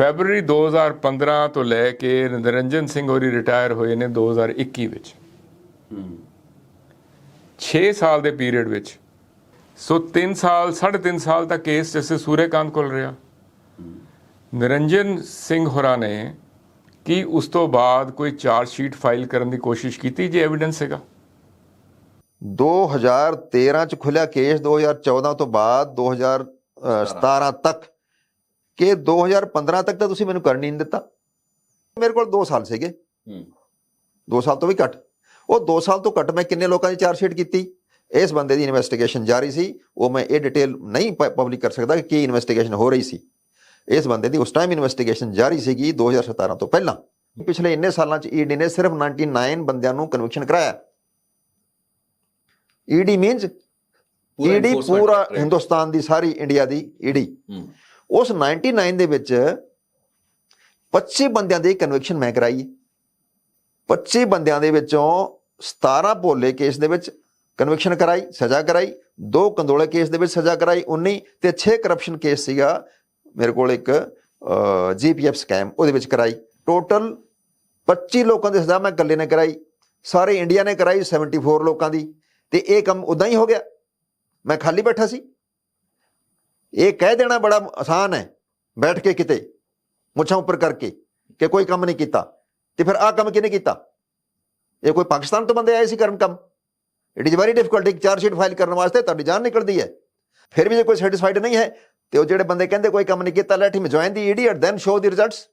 February 2015 ਤੋਂ ਲੈ ਕੇ ਨਿਰੰਜਨ ਸਿੰਘ ਹੋਰੀ ਰਿਟਾਇਰ ਹੋਏ ਨੇ 2021 ਵਿੱਚ। 6 ਸਾਲ ਦੇ ਪੀਰੀਅਡ ਵਿੱਚ। ਸੋ 3 ਸਾਲ 3.5 ਸਾਲ ਤੱਕ ਕੇਸ ਜਸਟਿਸ ਸੂਰੇਕਾਂਤ ਕੋਲ ਰਿਹਾ। ਨਿਰੰਜਨ ਸਿੰਘ ਹੋਰਾਂ ਨੇ ਕੀ ਉਸ ਤੋਂ ਬਾਅਦ ਕੋਈ ਚਾਰਜ ਸ਼ੀਟ ਫਾਈਲ ਕਰਨ ਦੀ ਕੋਸ਼ਿਸ਼ ਕੀਤੀ ਜੇ ਐਵੀਡੈਂਸ ਹੈਗਾ? 2013 ਚ ਖੁੱਲਿਆ ਕੇਸ 2014 ਤੋਂ ਬਾਅਦ 2017 ਤੱਕ ਕਿ 2015 ਤੱਕ ਤਾਂ ਤੁਸੀਂ ਮੈਨੂੰ ਕਰਨ ਹੀ ਨਹੀਂ ਦਿੱਤਾ। ਮੇਰੇ ਕੋਲ 2 ਸਾਲ ਸੀਗੇ। 2 ਸਾਲ ਤੋਂ ਵੀ ਘੱਟ। ਉਹ 2 ਸਾਲ ਤੋਂ ਘੱਟ ਮੈਂ ਕਿੰਨੇ ਲੋਕਾਂ ਦੀ ਚਾਰਜ ਸ਼ੀਟ ਕੀਤੀ? ਇਸ ਬੰਦੇ ਦੀ ਇਨਵੈਸਟੀਗੇਸ਼ਨ ਜਾਰੀ ਸੀ। ਉਹ ਮੈਂ ਇਹ ਡਿਟੇਲ ਨਹੀਂ ਪਬਲਿਕ ਕਰ ਸਕਦਾ ਕਿ ਕੀ ਇਨਵੈਸਟੀਗੇਸ਼ਨ ਹੋ ਰਹੀ ਸੀ। ਇਸ ਬੰਦੇ ਦੀ ਉਸ ਟਾਈਮ ਇਨਵੈਸਟੀਗੇਸ਼ਨ ਜਾਰੀ ਸੀਗੀ 2017 ਤੋਂ ਪਹਿਲਾਂ। ਪਿਛਲੇ ਇੰਨੇ ਸਾਲਾਂ ਚ ਈਡੀ ਨੇ ਸਿਰਫ 99 ਬੰਦਿਆਂ ਨੂੰ ਕਨਵਿਕਸ਼ਨ ਕਰਾਇਆ। ਈਡੀ ਮੀਨਸ ਈਡੀ ਪੂਰਾ। ਹਿੰਦੁਸਤਾਨ ਦੀ ਸਾਰੀ ਇੰਡੀਆ ਦੀ ਈਡੀ ਉਸ 99 ਦੇ ਵਿੱਚ 25 ਬੰਦਿਆਂ ਦੀ ਕਨਵਿਕਸ਼ਨ ਮੈਂ ਕਰਾਈ ਹੈ। 25 ਬੰਦਿਆਂ ਦੇ ਵਿੱਚੋਂ 17 ਭੋਲੇ ਕੇਸ ਦੇ ਵਿੱਚ ਕਨਵਿਕਸ਼ਨ ਕਰਾਈ, ਸਜ਼ਾ ਕਰਾਈ, ਦੋ ਕੰਦੋਲੇ ਕੇਸ ਦੇ ਵਿੱਚ ਸਜ਼ਾ ਕਰਾਈ 19 ਤੇ 6 ਕਰਪਸ਼ਨ ਕੇਸ ਸੀਗਾ। ਮੇਰੇ ਕੋਲ ਇੱਕ ਜੀਪੀਐਫ ਸਕੈਮ ਉਹਦੇ ਵਿੱਚ ਕਰਾਈ। ਟੋਟਲ 25 ਲੋਕਾਂ ਦੀ ਸਜ਼ਾ ਮੈਂ ਇਕੱਲੇ ਨੇ ਕਰਾਈ। ਸਾਰੇ ਇੰਡੀਆ ਨੇ ਕਰਾਈ 74 ਲੋਕਾਂ ਦੀ। ਤੇ ਇਹ ਕੰਮ ਉਦਾਂ ਹੀ ਹੋ ਗਿਆ। ਮੈਂ ਖਾਲੀ ਬੈਠਾ ਸੀ। ਇਹ ਕਹਿ ਦੇਣਾ ਬੜਾ ਆਸਾਨ ਹੈ, ਬੈਠ ਕੇ ਕਿਤੇ, ਮੁੱਛਾਂ ਉੱਪਰ ਕਰਕੇ ਕਿ ਕੋਈ ਕੰਮ ਨਹੀਂ ਕੀਤਾ। ਤੇ ਫਿਰ ਆਹ ਕੰਮ ਕਿਹਨੇ ਕੀਤਾ? ਇਹ ਕੋਈ ਪਾਕਿਸਤਾਨ ਤੋਂ ਬੰਦੇ ਆਏ ਸੀ ਕਰਨ ਕੰਮ? ਇਟ ਇਜ਼ ਵੈਰੀ ਡਿਫਿਕਲਟ ਇੱਕ ਚਾਰਜ ਸ਼ੀਟ ਫਾਈਲ ਕਰਨ ਵਾਸਤੇ, ਤੁਹਾਡੀ ਜਾਨ ਨਿਕਲਦੀ ਹੈ। ਫਿਰ ਵੀ ਜੇ ਕੋਈ ਸੈਟੀਸਫਾਈਡ ਨਹੀਂ ਹੈ, ਤੇ ਉਹ ਜਿਹੜੇ ਬੰਦੇ ਕਹਿੰਦੇ ਕੋਈ ਕੰਮ ਨਹੀਂ ਕੀਤਾ let him join the ED and then show the results